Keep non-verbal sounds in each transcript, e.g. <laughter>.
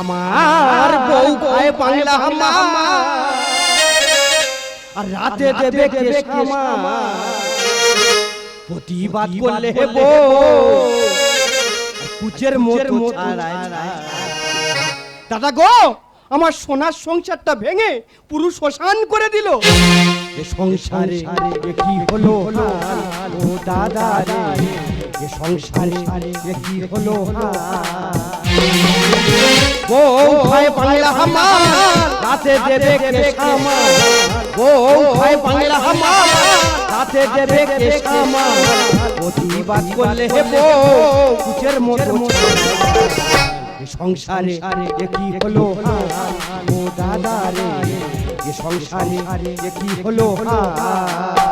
আমার বউ খায় বাংলা আর রাতে দেবে কেশামা প্রতিবাদ করলে বউ। কুচের ছাড়ায়। দাদা গো আমার সোনার সংসারটা ভেঙে পুরো শ্মশান করে দিল। এ সংসারে কি হলো? ও দাদা রে। এ সংসারে কি হাল? বউ খায় বাংলা হামার। রাতে দেবে কেশামা বউ খায় বাংলা হামার। রাতে দেবে কেশামা প্রতিবাদ করলে হে বউ কুচের মতো সংসারে কি হলো? ও দাদা রে। সংসারে কি হলো? হাল?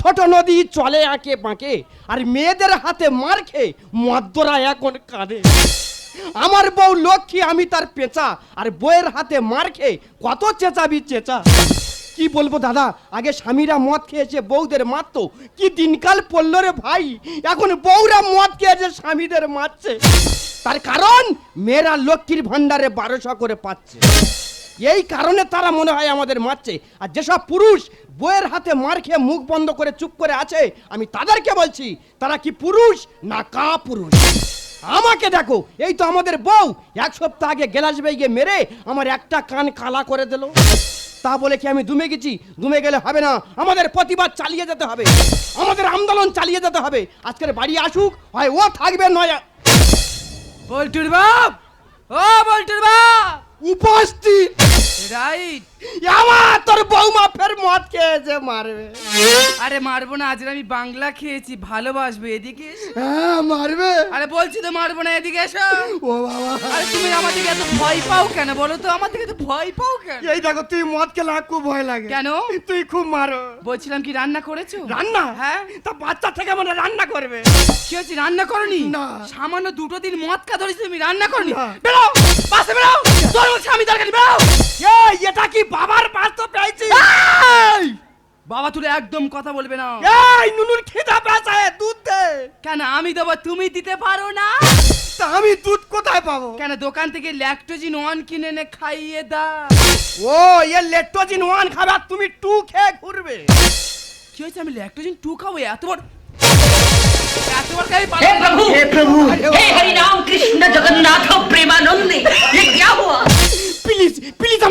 ছোট নদী চলে আঁকে বাঁকে, আর মেয়েদের হাতে মার খেয়ে মদ্যরা এখন কাঁদে। আমার বউ লক্ষ্মী, আমি তার পেঁচা, আর বউয়ের হাতে মার খেয়ে কত চেঁচাবি চেঁচা। কি বলব দাদা, আগে স্বামীরা মদ খেয়েছে, বউদের মারতো, কি দিনকাল পড়ল রে ভাই? এখন বউরা মদ খেয়েছে, স্বামীদের মারছে। তার কারণ, মেয়েরা লক্ষ্মীর ভান্ডারে বারোশো করে পাচ্ছে। এই কারণে তারা মনে হয় আমাদের মারছে। আর যেসব পুরুষ বইয়ের হাতে মার খেয়ে মুখ বন্ধ করে চুপ করে আছে, আমি তাদেরকে বলছি, তারা কি পুরুষ না কা পুরুষ আমাকে দেখো, এই তো আমাদের বউ। এক সপ্তাহ আগে গেলাস বেগে মেরে আমার একটা কান কালা করে দিল। তা বলে কি আমি দুমে গেছি? দুমে গেলে হবে না। আমাদের প্রতিবাদ চালিয়ে যেতে হবে। আমাদের আন্দোলন চালিয়ে যেতে হবে। আজকের বাড়ি আসুক, হয় ও থাকবে, নয় বল্টুর বাপ! ও বল্টুর বাপ! উপস্থিত রাইট আমার তোর বৌমা ফের মদ খেয়েছে মারবে। আরে মারবো না আজ আমি বাংলা খেয়েছি ভালোবাসবে এদিকে এসো। হ্যাঁ মারবে। আরে বলছি তো মারবো না এদিকে এসো। ও বাবা। আরে তুমি আমার দিকে এত ভয় পাও কেন? বলো তো আমার দিকে এত ভয় পাও কেন? এই দেখো তুই মদ খেলে আমার খুব ভয় লাগে। কেন? তুই খুব মারো। বলছিলাম কি রান্না করেছ? রান্না? হ্যাঁ। তা বাচ্চা থেকে মানে রান্না করবে। কি হচ্ছে রান্না করনি? না। সামান্য দুটো দিন মদ খা ধরেছি তুমি রান্না করনি? না। বেরো বাসে বেরো। তোর বলছি আমি দরকারি বেরো। এই এটা কি বাবার পাশ তো পেয়েছি। বাবা তুলে একদম কথা বলবে না। এই নুনুর খিদা পেয়েছে দুধ দে কেন আমি দেবো তুমি দিতে পারো না? তা আমি দুধ কোথায় পাবো? কেন দোকান থেকে ল্যাকটোজিন ওয়ান কিনে এনে খাইয়ে দা। ও এ ল্যাকটোজিন ওয়ান খাবে আর তুমি টু খেয়ে ঘুরবে। কি হয়েছে আমি ল্যাকটোজিন টু খাব? এত বড় এত বড় খাই হে প্রভু! হে প্রভু! হে হরি নাম কৃষ্ণ জগন্নাথ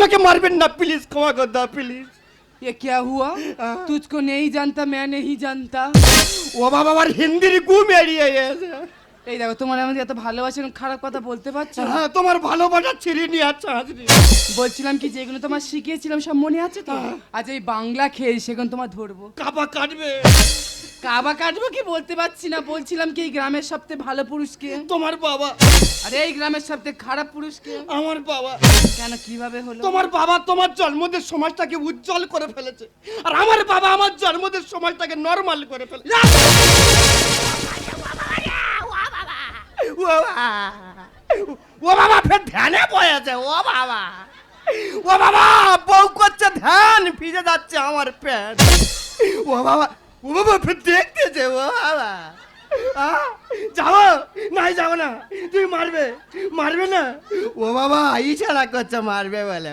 আমাকে মারবেন না প্লিজ ক্ষমা কর দাও প্লিজ ये क्या हुआ तुझको नहीं जानता मैं नहीं जानता ও বাবা আমার হিন্দির গু মেরিয়ে গেছে এই দেখো তোমার আমাদের এত ভালোবাসা এরকম খারাপ কথা বলতে পারছ? হ্যাঁ তোমার ভালোবাসা ছিঁড়ে নিয়ে আচ্ছা বলছিলাম কি যেগুলো তোমার শিখিয়েছিলাম সব মনে আছে তো? আজ এই বাংলা খেয়ে সেগুলো তোমার ধরবো। কাপা কাটবে। কাবা কাটবো কি বলতে পারছি না বলছিলাম কি এই গ্রামের সবথেকে ভালো পুরুষকে? তোমার বাবা। আরে এই গ্রামের সবথেকে খারাপ পুরুষকে? আমার বাবা। কেন কীভাবে হলো? তোমার বাবা তোমার জন্মদের সমাজটাকে উজ্জ্বল করে ফেলেছে। আর আমার বাবা আমার জন্মদের সমাজটাকে নরমাল করে ফেলেছে। ও বাবা ও বাবা ফের ধ্যানে পড়েছে ও বাবা। ও বাবা, বউ করছে ধ্যান, ভিজে যাচ্ছে আমার প্যান্ট ও বাবা ও বাবা, ফের দেখতেছে, ও বাবা। যাব? নাই যাব না। তুই মারবে মারবে না? ও বাবা, ইশারা করছে মারবে বলে।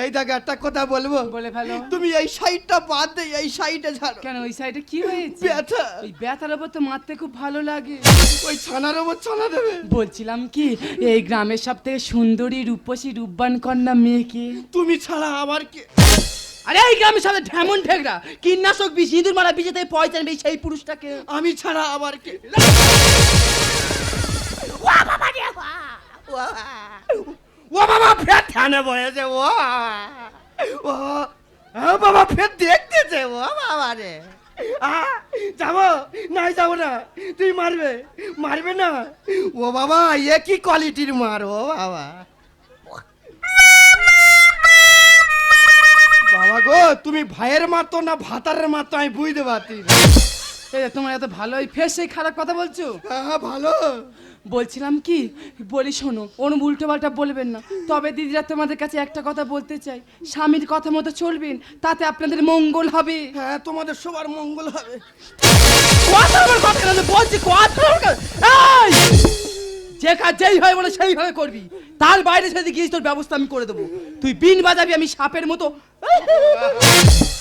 এই দেখো একটা কথা বলব? বলে ফেলো। তুমি এই সাইডটা বাদ দে এই সাইডে ছাড়ো। কেন ওই সাইডে কি হয়েছে? ব্যথা। ওই ব্যথার ওপর তো মারতে খুব ভালো লাগে। ওই ছানার ওপর ছানা দেবে। বলছিলাম কি এই গ্রামের সব থেকে সুন্দরী রূপসী রূপবান কন্যা মেয়েকে। তুমি ছাড়া আমার কে আরে এই গ্রামের সাথে ঢেমন ঠেকরা। কীটনাশক বিষ ইঁদুর মারা বিষে থেকে পয়সা নেবে সেই পুরুষটাকে। আমি ছাড়া আমার কে ও বাবা ফের বয়েছে ও। ও বাবা ফের দেখতেছে ও বাবা রে। যাব? নাই যাব না। তুই মারবে? মারবে না? ও বাবা এ কি কোয়ালিটির মার ও বাবা। বাবা গো তুমি ভাইয়ের মাতো না ভাতারের মাতো আমি বুঝতে পারছি তোমার এত ভালো এই ফের সেই খারাপ কথা বলছো? হ্যাঁ ভালো। বলছিলাম কি? বলি শোনো ওরম উল্টোপাল্টা বলবেন না। তবে দিদিরা তোমাদের কাছে একটা কথা বলতে চাই। স্বামীর কথা মতো চলবেন তাতে আপনাদের মঙ্গল হবে। হ্যাঁ তোমাদের সবার মঙ্গল হবে। বলছি যে কাজ যেই হয় বলে সেইভাবে করবি। তার বাইরে সাথে গিয়ে তোর ব্যবস্থা আমি করে দেবো। তুই বিন বাজাবি আমি সাপের মতো।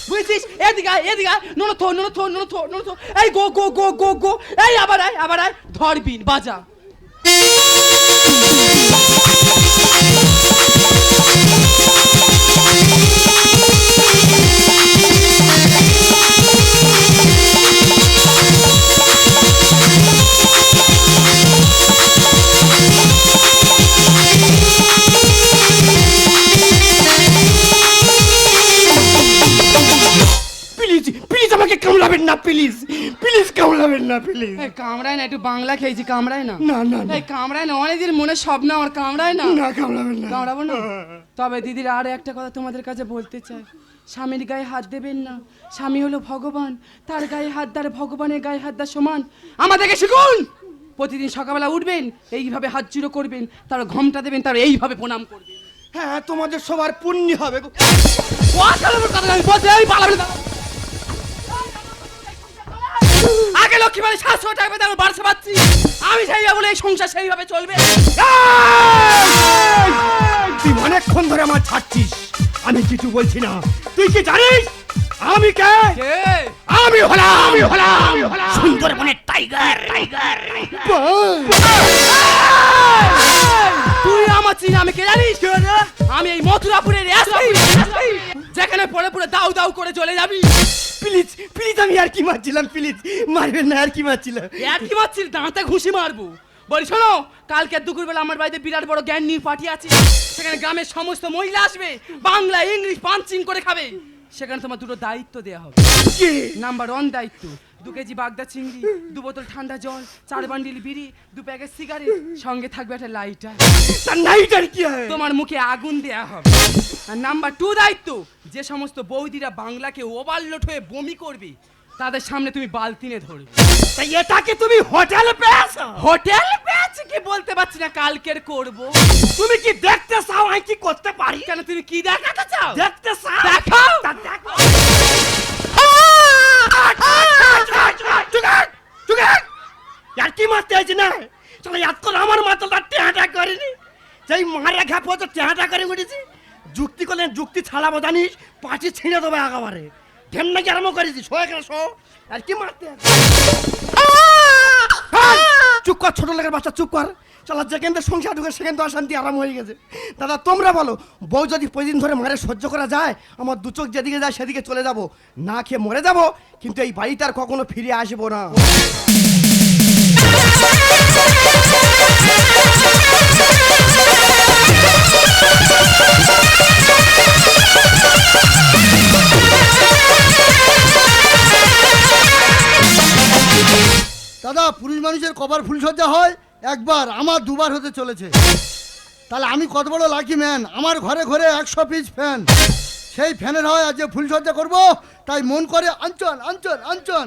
বুঝছিস? এদিকা এদিকা নোনো থো নোনো থো নোনো থো নোনো থো। এই গো গো গো গো গো। এই আবার আয় আবার আয়। ধর বিন বাজা। প্লিজ কামড়াবেন না প্লিজ এই কামড়ায় না একটু বাংলা খেয়েছি কামড়ায় না। না, না, না। এই কামড়ায় না অনেকদিন মনে স্বপ্ন আমার কামড়ায় না। না কামড়াবেন না। কামড়াবো না? <laughs> তবে দিদির আর একটা কথা তোমাদের কাছে বলতে চাই। স্বামীর গায়ে হাত দেবেন না। স্বামী হলো ভগবান। তার গায়ে হাত দার ভগবানের গায়ে হাত দার সমান। আমাদেরকে শিখুন! প্রতিদিন সকালবেলা উঠবেন এইভাবে হাত জুড়ো করবেন তার ঘমটা দেবেন তার এইভাবে প্রণাম করবেন। হ্যাঁ তোমাদের সবার পুণ্য হবে কথা আমি বলতে আমি পালাবো না। আগে লক্ষ্মী মানে সাতশো টাকা বেতন আমি বাড়ছে পাচ্ছি আমি সেইভাবে বলে এই সংসার সেইভাবে চলবে তুই অনেকক্ষণ ধরে আমার ছাড়ছিস আমি কিছু বলছি না তুই কি জানিস আমি কে কে? আমি হলাম আমি হলাম সুন্দরবনের টাইগার টাইগার তুই আমার চিনি আমি কে জানিস আমি এই মথুরাপুরের এসপি যেখানে পড়ে পড়ে দাউ দাউ করে চলে যাবি। প্লিজ প্লিজ আমি আর কি মারছিলাম প্লিজ মারবেন না আর কি মারছিলাম আর কি মারছিল? দাঁতে ঘুষি মারবো। বলি শোনো কালকে দুপুরবেলা আমার বাড়িতে বিরাট বড় জ্ঞান নিয়ে পার্টি আছে। সেখানে গ্রামের সমস্ত মহিলা আসবে বাংলা ইংলিশ পাঞ্চিং করে খাবে। সেখানে তোমার দুটো দায়িত্ব দেওয়া হবে। নাম্বার ওয়ান দায়িত্ব। দু কেজি বাগদা চিংড়ি দু বোতল ঠান্ডা জল চার বান্ডিল বিড়ি দু প্যাকেট সিগারেট সঙ্গে থাকবে একটা লাইটার তার নাইটার কি হয়? তোমার মুখে আগুন দেয়া হবে। আর নাম্বার টু দায়িত্ব যে সমস্ত বৌদিরা বাংলাকে ওভারলোড হয়ে বমি করবে তাদের সামনে তুমি বালতিনে ধরবে। তাই এটাকে তুমি হোটেল পেয়েছ? হোটেল পেয়েছি কি বলতে পারছি না কালকের করব। তুমি কি দেখতে চাও আমি কি করতে পারি? কেন তুমি কি দেখাতে চাও? দেখতে চাও? দেখাও! তা দেখো। আর কি মারতে হয়েছে না? চলো এত আমার মাথাটা টেহাটা করেনি। সেই মারা ঘা পর্যন্ত টেহাটা করে উঠেছি। যুক্তি করলেন যুক্তি ছাড়াবো জানিস? পাটি ছিঁড়ে দেবো একেবারে। ঢেমনা কি আরম্ভ করেছি শো এখানে শো। আর কি মারতে? এই, চুপ কর ছোট লোকের বাচ্চা চুপ কর। চলো যেখান থেকে সংসার ঢুকে সেখান তো অশান্তি আরাম হয়ে গেছে। দাদা, তোমরা বলো, বউ যদি প্রতিদিন ধরে মারে সহ্য করা যায়, আমার দু চোখ যেদিকে যায় সেদিকে চলে যাব। না খেয়ে মরে যাব, কিন্তু এই বাড়িতে আর কখনো ফিরে আসব না। দাদা, পুরুষ মানুষের কবার ফুলসজ্জা হয়। একবার আমার দুবার হতে চলেছে। তাহলে আমি কত বড় লাকি ম্যান আমার ঘরে ঘরে একশো পিস ফ্যান সেই ফ্যানের হয় আজ যে ফুলসজ্জা করব, তাই মন করে আঞ্চন আঞ্চন আঞ্চন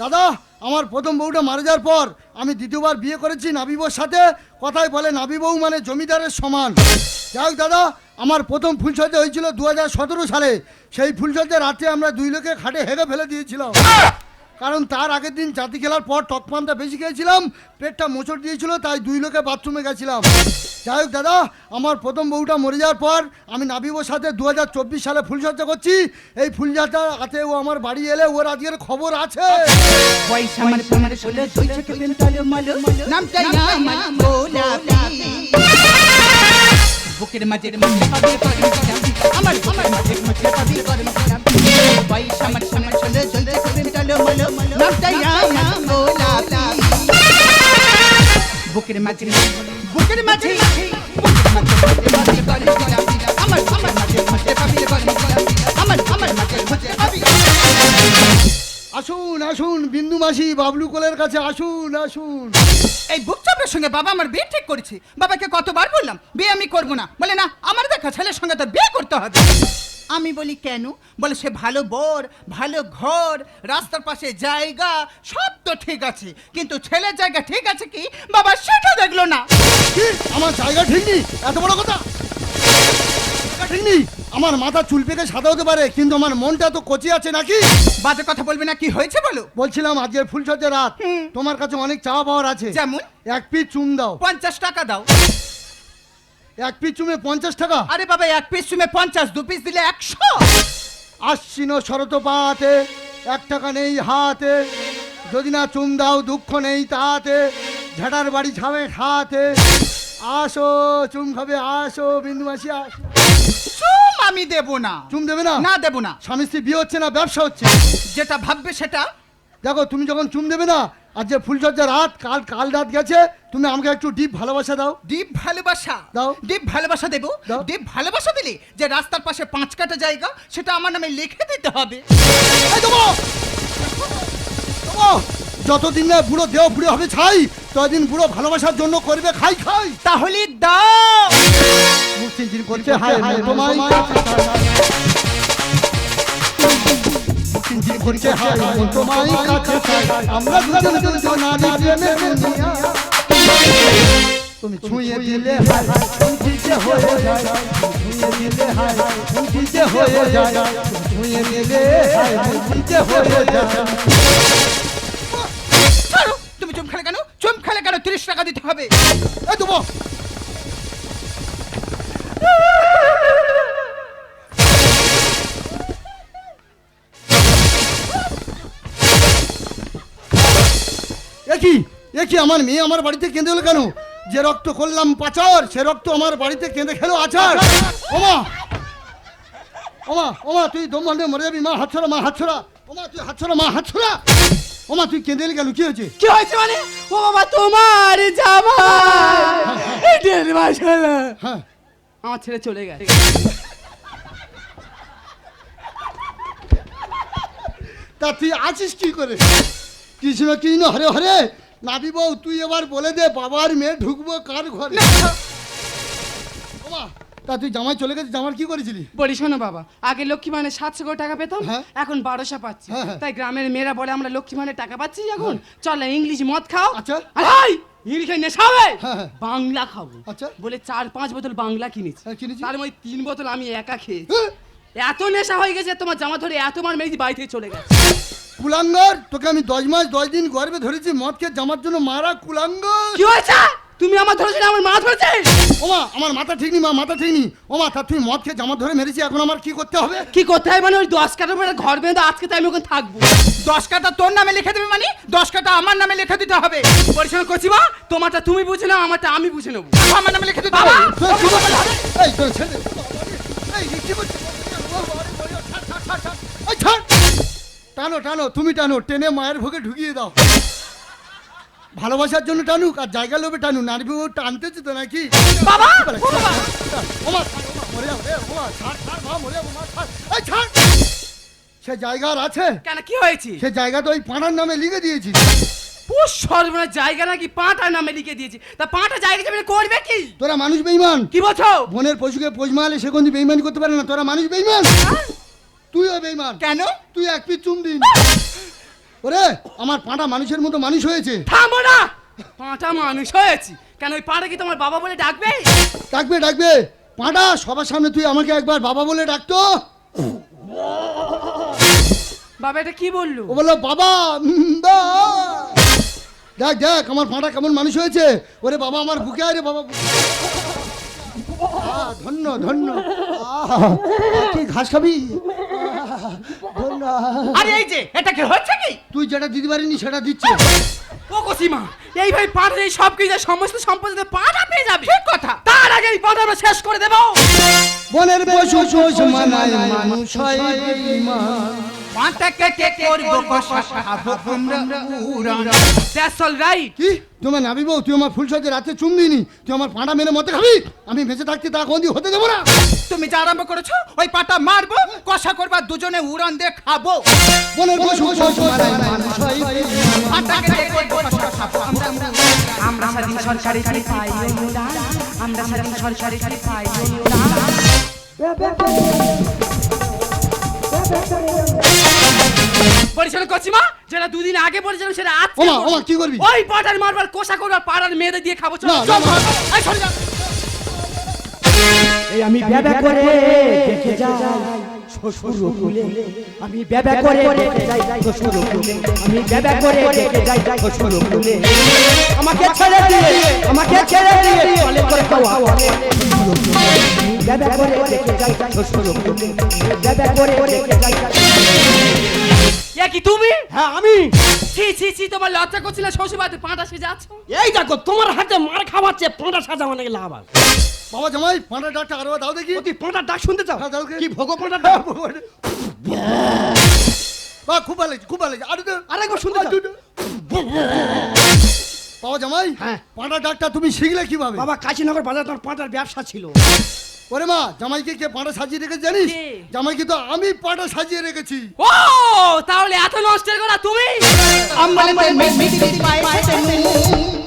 দাদা, আমার প্রথম বউটা মারা যাওয়ার পর আমি দ্বিতীয়বার বিয়ে করেছি নাবিবর সাথে। কথায় বলে নাবি বউ মানে জমিদারের সমান। যাই দাদা, আমার প্রথম ফুলসজ্জা হয়েছিল দু হাজার সতেরো সালে। সেই ফুলসজ্জা রাতে আমরা দুই লোকে খাটে হেগে ফেলে দিয়েছিলাম। কারণ তার আগের দিন জাতি খেলার পর টকপানটা বেশি খেয়েছিলাম, পেটটা মোচড় দিয়েছিল, তাই দুই লোকে বাথরুমে গেছিলাম। যাই হোক দাদা, আমার প্রথম বউটা মরে যাওয়ার পর আমি নাবিবর সাথে দু হাজার চব্বিশ সালে ফুলসজ্জা করছি। এই ফুলসজ্জা হাতে ও আমার বাড়ি এলে ওর আজকের খবর আছে। পয়সা আমার আমার আমার মাঝের মধ্যে পাবি গরম গরম আমার তোমার ষোলো দুই চোখে প্রেম টলো মলো নামটা আমার গোলাপি বুকের মাঝের বুকের মাঝে বুকের মাঝে পাবি গরম গরম আমার আমার মাঝের মধ্যে পাবি গরম গরম আমার আমার মাঝের মধ্যে পাবি আসুন আসুন বিন্দু মাসি বাবলু কোলের কাছে আসুন আসুন। এই বুকচাপের সঙ্গে বাবা আমার বিয়ে ঠিক করেছে। বাবাকে কতবার বললাম বিয়ে আমি করব না। বলে না আমার দেখা ছেলের সঙ্গে তো বিয়ে করতে হবে। আমি বলি কেন? বলে সে ভালো বর ভালো ঘর রাস্তার পাশে জায়গা সব তো ঠিক আছে। কিন্তু ছেলের জায়গা ঠিক আছে কি? বাবা সেটা দেখল না। কি? আমার জায়গা ঠিক নেই? এত বড় কথা? নেই আমার মাথা চুল পেকে সাদা হতে পারে কিন্তু আমার মনটা তো কচি আছে নাকি? বাজে কথা বলবে না কি হয়েছে বলো? বলছিলাম আজকের ফুলসজ্জা রাত। তোমার কাছে অনেক চাওয়া পাওয়ার আছে। যেমন? এক পিস চুম দাও। পঞ্চাশ টাকা দাও। এক পিস চুমে পঞ্চাশ টাকা? আরে বাবা এক পিস তুমি পঞ্চাশ দু পিস দিলে একশো? আশ্বিন শরত পাতে এক টাকা নেই হাতে। যদি না চুম দাও দুঃখ নেই তাতে। ঝাটার বাড়ি ছাবে খাতে আসো চুম খাবে আসো বিন্দু মাসি আসো। চুম আমি দেবো না। চুম দেবে না? না দেবো না। স্বামী স্ত্রী বিয়ে হচ্ছে না ব্যবসা হচ্ছে। যেটা ভাববে সেটা। দেখো তুমি যখন চুম দেবে না আর যে ফুলসজ্জা রাত কাল কাল রাত গেছে তুমি আমাকে একটু ডিপ ভালোবাসা দাও। ডিপ ভালোবাসা? দাও। ডিপ ভালোবাসা দেবো। ডিপ ভালোবাসা দিলে যে রাস্তার পাশে পাঁচ কাটা জায়গা সেটা আমার নামে লিখে দিতে হবে। দেবো! দেবো! যতদিন না বুড়ো দেহ বুড়ো হবে ছাই ততদিন বুড়ো ভালোবাসার জন্য করবে খাই খাই তাহলে দাও মুখ চিনচিন করছে হাই হাই তোমায় চিনচিন করছে হাই হাই তোমায় কাছে চাই আমরা দুজন দুজন নারী প্রেমে দুনিয়া তুমি ছুঁয়ে দিলে হাই তুমি যে হয়ে যায় তুমি ছুঁয়ে দিলে হাই তুমি যে হয়ে যায় ছুঁয়ে দিলে হাই তুমি যে হয়ে যায় টাকা দিতে হবে। একই একই আমার মেয়ে আমার বাড়িতে কেঁদে হলো কেন? যে রক্ত করলাম পাচার, সে রক্ত আমার বাড়িতে কেঁদে খেলো আচার। ওমা! ওমা ওমা, তুই দম মরে যাবি, মা হাত ছড়া মা হাত ছড়া ওমা, তুই হাত ছড়া মা হাত ছড়া ওমা তুই কেঁদে কেন? কি হয়েছে? কি হয়েছে মানে? ও বাবা তোমার জামা। দেড় মাস হলো। হ্যাঁ। আমার ছেড়ে চলে গেছে। তা তুই আছিস কি করে? কৃষ্ণ কৃষ্ণ হরে হরে। নাবি বউ তুই এবার বলে দে বাবার মেয়ে ঢুকবো কার ঘরে? ওমা, তা তুই জামাই চলে গেছিস জামার কি করেছিলি বলি শোনো বাবা আগে লক্ষ্মী মানে সাতশো করে টাকা পেতাম হ্যাঁ। এখন বারোশো পাচ্ছি হ্যাঁ, হ্যাঁ। তাই গ্রামের মেয়েরা বলে আমরা লক্ষ্মী মানে টাকা পাচ্ছি এখন চল ইংলিশ মদ খাও আচ্ছা। ইংলিশ নেশা হবে হ্যাঁ। বাংলা খাব আচ্ছা। বলে চার পাঁচ বোতল বাংলা কিনেছি। তার মধ্যে তিন বোতল আমি একা খেয়েছি এত নেশা হয়ে গেছে তোমার জামা ধরে এত মার মেয়েছি বাড়ি থেকে চলে গেছে কুলাঙ্গর তোকে আমি দশ মাস দশ দিন গর্বে ধরেছি মদ খেয়ে জামার জন্য মারা কুলাঙ্গর কি হয়েছে তুমি আমার ধরেছিলে আমার মা ধরেছে? ওমা আমার মাথা ঠিক নি মা মাথা ঠিক নি ওমা তা তুই মদ খেয়ে জামা ধরে মেরেছি এখন আমার কি করতে হবে? কি করতে হয় মানে ওই দশ কাটার পরে ঘর বেঁধে আজকে তাই আমি ওখানে থাকব। দশ কাটা তোর নামে লিখে দেবে মানে? দশ কাটা আমার নামে লিখে দিতে হবে। পরিশ্রম করছি মা তোমারটা তুমি বুঝে নাও আমারটা আমি বুঝে নেব। আমার নামে লিখে দিতে হবে। হবে? এই, ছেড়ে এই, কি। টানো টানো তুমি টানো টেনে মায়ের ভোগে ঢুকিয়ে দাও। ভালোবাসার জন্য টানুক আর জায়গা লোভে টানু নারী বউ টানতেছে তো নাকি? বাবা! ওমা, ছাড়, ওমা, মরে যাব রে, ওমা, ছাড়, ছাড়, মা, মরে যাব, মা, ছাড়। এই, ছাড়। সে জায়গা আর আছে? কেন কি হয়েছে? সে জায়গা তো ওই পাড়ার নামে লিখে দিয়েছি। পুষ সর্বনা জায়গা নাকি পাঁটা নামে লিখে দিয়েছি? তা পাঁটা জায়গা যাবে করবে কি? তোরা মানুষ বেইমান। কি বলছো? বোনের পশুকে পোষ মারলে সে কোনদিন বেইমানি করতে পারে না। তোরা মানুষ বেইমান? তুইও বেইমান। কেন? তুই এক পিস চুম দিন ওরে আমার পাঁটা মানুষের মতো মানুষ হয়েছে। থামো না পাঁটা মানুষ হয়েছি। কেন ওই পাঁটা কি তোমার বাবা বলে ডাকবে? ডাকবে ডাকবে। পাঁটা সবার সামনে তুই আমাকে একবার বাবা বলে ডাকতো। বাবা এটা কি বলল? ও বলল বাবা দেখ দেখ আমার পাঁটা কেমন মানুষ হয়েছে। ওরে বাবা আমার বুকে আরে বাবা। ধন্য ধন্য। কি ঘাস খাবি? ধন্য আরে এই যে এটা কি হচ্ছে কি? তুই যেটা দিতে পারিনি সেটা দিচ্ছে। ও কসিমা এই ভাই সব কিছু সমস্ত সম্পত্তিতে পাঁটা পেয়ে যাবে। ঠিক কথা। তার আগে এই শেষ করে দেবো। বনের পশু মানায় মানুষ হয় বেঈমান। পাঁটা কেটে করব কষা খাব আমরা উড়ান। দ্যাটস অল রাইট কি? তোমার নাবি বউ তুই আমার ফুল সাজে রাতে চুম দিনি তুই আমার পাঁটা মেরে মতে খাবি? আমি বেঁচে থাকতে তা কোনদিন হতে দেবো না। তুমি যা আরম্ভ করেছ ওই পাটা মারবো কষা করবা দুজনে উড়ান দিয়ে খাব। আমরা আমরা স্বাধীন সরকারি চাকরি পাই অনুদান আমরা স্বাধীন সরকারি চাকরি পাই অনুদান পরিচালনা কসিমা যেটা দুদিন আগে বলেছিলাম সেটা আজকে ওমা করব। ওমা কি করবি? ওই পাটার মারবার কোষা করবার পাড়ার মেয়েদের দিয়ে খাব চলো। এই আমি ব্যবা করে দেখে যাই। শ্বশুর কুলে আমি ব্যবা করে দেখে যাই। শ্বশুর কুলে আমি ব্যবা করে দেখে যাই। শ্বশুর কুলে আমাকে ছেড়ে দিয়ে। আমাকে ছেড়ে দিয়ে। চলে করে খাওয়া ব্যবা করে দেখে যাই। শ্বশুর কুলে ব্যবা করে দেখে যাই। এ কি তুমি? হ্যাঁ আমি। ছি ছি ছি তোমার লজ্জা করছিল শ্বশুর বাড়িতে পাঁটা সেজে আছো। এই দেখো তোমার হাতে মার খাওয়াচ্ছে পাঁটা সাজা অনেক লাভ আছে বাবা জামাই পাঁটা ডাকটা আরও দাও দেখি। তুই পাঁটার ডাক শুনতে চাও? হ্যাঁ, দাও কি ভোগ পাঁটার ডাক? বা খুব ভালো খুব ভালো লাগছে। আরে দে। আরেকবার শুনতে চাও? বাবা জামাই হ্যাঁ। পাঁটা ডাকটা তুমি শিখলে কীভাবে? বাবা কাশীনগর বাজার তোমার পাঁটার ব্যবসা ছিল। ওরে মা জামাইকে কে পাঁটা সাজিয়ে রেখেছে জানিস? কে? জামাইকে তো আমি পাঁটা সাজিয়ে রেখেছি। ও তাহলে এত নষ্টের করা তুমি?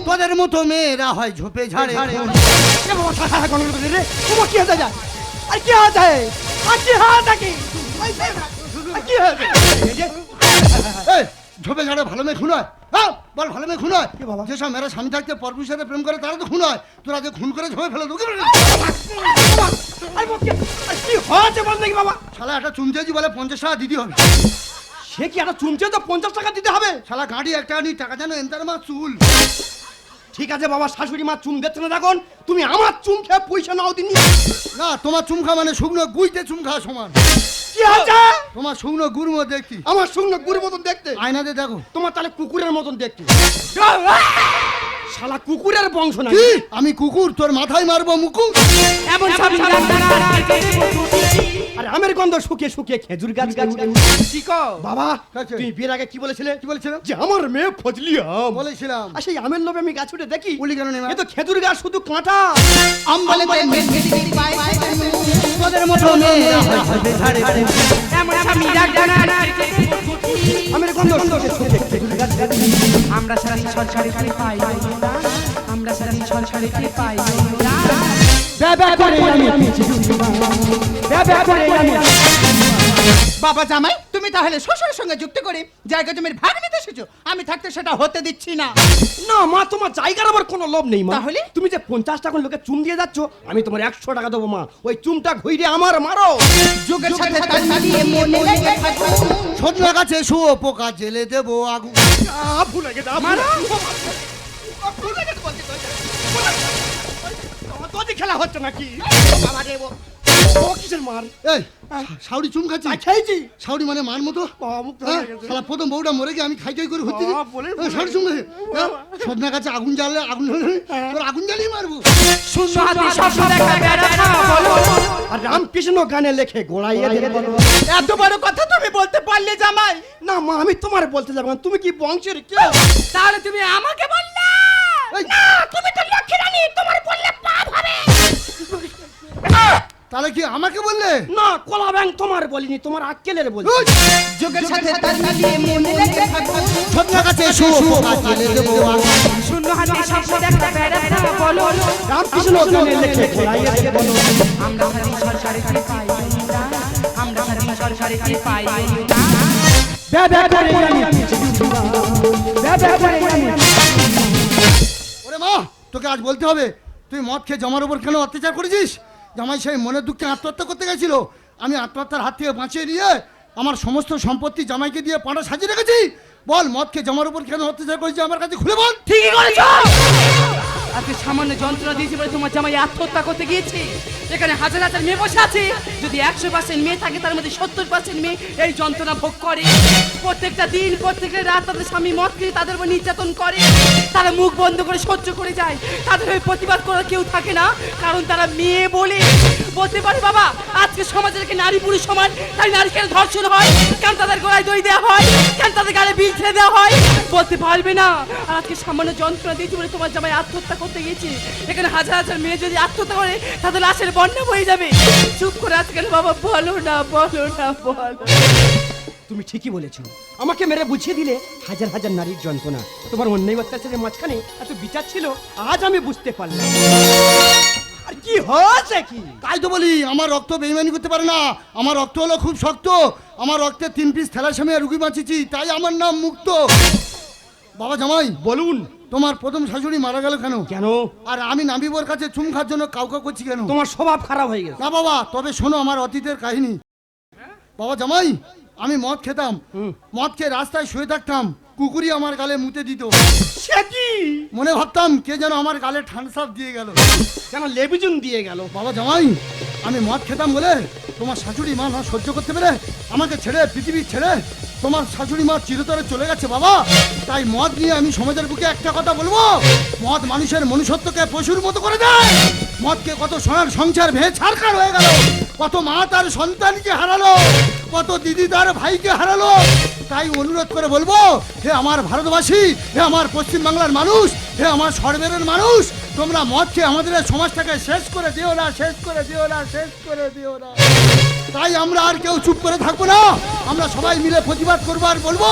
তোদের মতো মেয়েরা হয় ঝোপে ঝাড়ে খা গন্ডগোল করে রে। তোমার কি হতে যায়? আর কি হতে আর কি হতে কি আর কি হতে এই, ঝোপে ঝাড়ে ভালো মেয়ে খুন হয়। হ্যাঁ বল ভালো মেয়ে খুন হয়? কি বাবা? যেসব মেয়েরা স্বামী থাকতে পরপুর সাথে প্রেম করে তারা তো খুন হয়। তোরা যে খুন করে ঝোপে ফেলে ঢুকে কি হয়েছে বল বাবা? শালা একটা চুমচেজি বলে পঞ্চাশ টাকা দিতে হবে। সে কি একটা চুমচে তো পঞ্চাশ টাকা দিতে হবে? শালা গাড়ি একটা নি টাকা জানো এন্তার মা চুল। ঠিক আছে বাবা শাশুড়ি মা চুম দিচ্ছে না দেখুন তুমি আমার চুম খেয়ে পয়সা নাও দিনি। না তোমার চুম খা মানে শুকনো গুইতে চুম খাওয়া সমান। কি আছে তোমার শুকনো গুড়মো দেখতি। আমার শুকনো গুরু মতন দেখতে। আয়নাতে দেখো। তোমার তাহলে কুকুরের মতন দেখতে। শালা কুকুরের বংশ না। আমি কুকুর তোর মাথায় মারবো মুকুর এমন আর আমের গন্ধ শুকিয়ে শুকিয়ে খেজুর গাছ গাছ কি কো বাবা? তুমি বিয়ের আগে কি বলেছিলে? কি বলছিলাম যে আমার মেয়ে ফজলি আম। বলেছিলাম। আর সেই আমের লোভে আমি গাছ উঠে দেখি বলি কেন নেই এ তো খেজুর গাছ শুধু কাঁটা। আম বলে তোদের মতো আমের গন্ধ শুকিয়ে শুকিয়ে খেজুর গাছ গাছ। আমরা সারাদিন সরকারি পাই। আমরা সারাদিন সরকারি পাই। বাবা জামাই তুমি তাহলে শ্বশুরের সঙ্গে যুক্তি করে জায়গা জমির ভাগ নিতে এসেছ আমি থাকতে সেটা হতে দিচ্ছি না না মা তোমার জায়গার আবার কোনো লোভ নেই মা তাহলে? তুমি যে পঞ্চাশ টাকা লোকে চুম দিয়ে যাচ্ছ আমি তোমার একশো টাকা দেবো মা ওই চুমটা ঘুরে আমার মারো যুগের সাথে তাল মিলিয়ে মনে লেগে থাকো সজনা গাছে শুয়ো পোকা জেলে দেবো আগুন আ, ভুলে গেছে মারো খেলা হচ্ছে নাকি? বাবা রে ও ও কিসের মার? এই সাউরি চুম খাচ্ছি আই সাউরি মানে মার মতো? হ্যাঁ? গেছে। শালা প্রথম বউটা মরে গিয়ে আমি খাই খাই করে হচ্ছি সাউরি চুম খাচ্ছে গাছে আগুন জ্বাললে আগুন তোর আগুন জ্বালিয়ে মারবো। শূন্য হাতে স্বপ্ন দেখা বেড়াতা বলো আর রামকৃষ্ণ গানে লেখে গোড়াইয়ে। এত বড় কথা তুমি বলতে পারলে জামাই। না মা আমি তোমার বলতে যাব তুমি কি বংশের কেউ? তাহলে তুমি আমাকে বললে? তুমি তো লক্ষ্মী রানী তোমার বললে তাহলে কি আমাকে বললে? না কলা ব্যাং তোমার বলিনি তোমার আক্কেলের বলি যুগের সাথে তাল মিলিয়ে মনে লেগে থাকো। গাছে শুয়ো পোকা জেলে দেবো শূন্য হাতে স্বপ্ন দেখা বেড়াতা বলো। রামকৃষ্ণ গানে লেখে দেবে বলো। আমরা সারাদিন সরকারি খালি পাই আমরা সারাদিন সরকারি খালি পাই অনুদান ব্যবা করে আমি পিছি ব্যবা করে আমি ওরে মা তোকে আজ বলতে হবে তুই মদ খেয়ে জমার উপর কেন অত্যাচার করেছিস? জামাই সাহেব মনের দুঃখে আত্মহত্যা করতে গেছিল। আমি আত্মহত্যার হাত থেকে বাঁচিয়ে নিয়ে আমার সমস্ত সম্পত্তি জামাইকে দিয়ে পাটা সাজিয়ে রেখেছি। বল, মদ খেয়ে জমার উপর কেন অত্যাচার করেছি আমার কাছে খুলে বল। ঠিকই করেছ আজকে সামান্য যন্ত্রণা দিয়েছি বলে তোমার জামাই আত্মহত্যা করতে গিয়েছে। এখানে হাজার হাজার মেয়ে বসে আছে। যদি একশো পার্সেন্ট মেয়ে থাকে, তার মধ্যে সত্তর পার্সেন্ট মেয়ে এই যন্ত্রণা ভোগ করে। প্রত্যেকটা দিন, প্রত্যেকটা রাত তাদের স্বামী মদ খেয়ে তাদের উপর নির্যাতন করে। তারা মুখ বন্ধ করে সহ্য করে যায়। তাদের হয়ে প্রতিবাদ করার কেউ থাকে না। কারণ তারা মেয়ে বলে। বলতে পারে, বাবা, আজকে সমাজের কি নারী পুরুষ সমান। তাই নারী কেন ধর্ষণ হয়। কেন তাদের গলায় দই দেওয়া হয়? কেন তাদের গালে বিল ছেড়ে দেওয়া হয়? বলতে পারবে না। আর আজকে সামান্য যন্ত্রণা দিয়েছি বলে তোমার জামাই আত্মহত্যা করতে গেছে এখানে হাজার হাজার মেয়ে যদি আত্মহত্যা করে তাদের লাশের বন্যা হয়ে যাবে। চুপ করে আজকে বাবা? বলো না বলো না বলো। তুমি ঠিকই বলেছ। আমাকে মেরে বুঝিয়ে দিলে হাজার হাজার নারীর যন্ত্রণা। তোমার অন্যায় অত্যাচারের মাঝখানে এত বিচার ছিল আজ আমি বুঝতে পারলাম। আর কি হয়েছে কি? তাই তো বলি আমার রক্ত বেইমানি করতে পারে না। আমার রক্ত হলো খুব শক্ত। আমার রক্তে তিন পিস থ্যালাসেমিয়া রুগী বাঁচিয়েছি তাই আমার নাম মুক্ত। বাবা জামাই বলুন। তোমার প্রথম শাশুড়ি মারা গেল কেন? কেন? আর আমি নাবিবর কাছে চুম খাওয়ার জন্য কাউকা করছি কেন? তোমার স্বভাব খারাপ হয়ে গেছে। না বাবা তবে শোনো আমার অতীতের কাহিনী। বাবা জামাই আমি মদ খেতাম। মদ খেয়ে রাস্তায় শুয়ে থাকতাম। কুকুরি আমার গালে মুতে দিত। সে কি? মনে ভাবতাম কে যেন আমার গালে ঠান্সাপ দিয়ে গেল। কেন লেবিজুন দিয়ে গেল। বাবা জামাই আমি মদ খেতাম বলে তোমার শাশুড়ি মা না সহ্য করতে পেরে? আমাকে ছেড়ে, পৃথিবী ছেড়ে তোমার শাশুড়ি মা চিরতরে চলে গেছে বাবা। তাই মদ নিয়ে আমি সমাজের বুকে একটা কথা বলব। মদ মানুষের মনুষ্যত্বকে পশুর মতো করে দেয়। মদকে কত সোনার সংসার ভেঙে ছাড়খাড় হয়ে গেল। কত মা তার সন্তানকে হারালো। কত দিদি তার ভাইকে হারালো। তাই অনুরোধ করে বলব, হে আমার ভারতবাসী, হে আমার পশ্চিম বাংলার মানুষ, হে আমার সর্বের মানুষ, তোমরা মদ খেয়ে আমাদের সমাজটাকে শেষ করে দিও না, শেষ করে দিও না, শেষ করে দিও না। তাই আমরা আর কেউ চুপ করে থাকব না। আমরা সবাই মিলে প্রতিবাদ করব আর বলব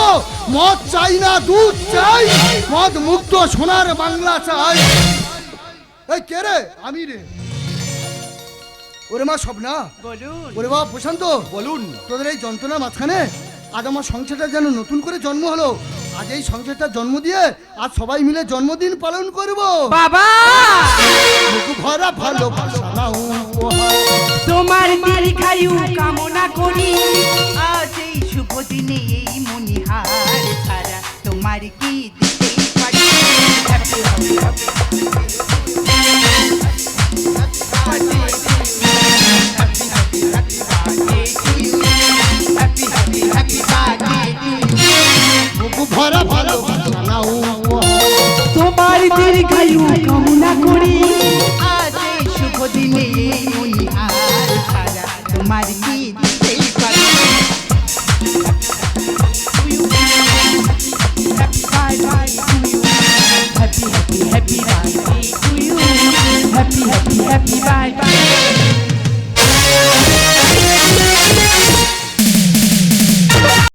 মদ চাই না দুধ চাই মদ মুক্ত সোনার বাংলা চাই। এই কে রে? আমি রে। ওরে মা সব না বলুন। ওরে বাবা প্রশান্ত। বলুন। তোদের এই যন্ত্রণার মাঝখানে আজ আমার সংসারটা যেন নতুন করে জন্ম হলো। আজ এই সংসারটা জন্ম দিয়ে আজ সবাই মিলে জন্মদিন পালন করব। বাবা! ভরা নাও। উপহার। তোমার দীর্ঘায়ু কামনা করি। আজ এই শুভ দিনে এই মনিহার ছাড়া তোমার কি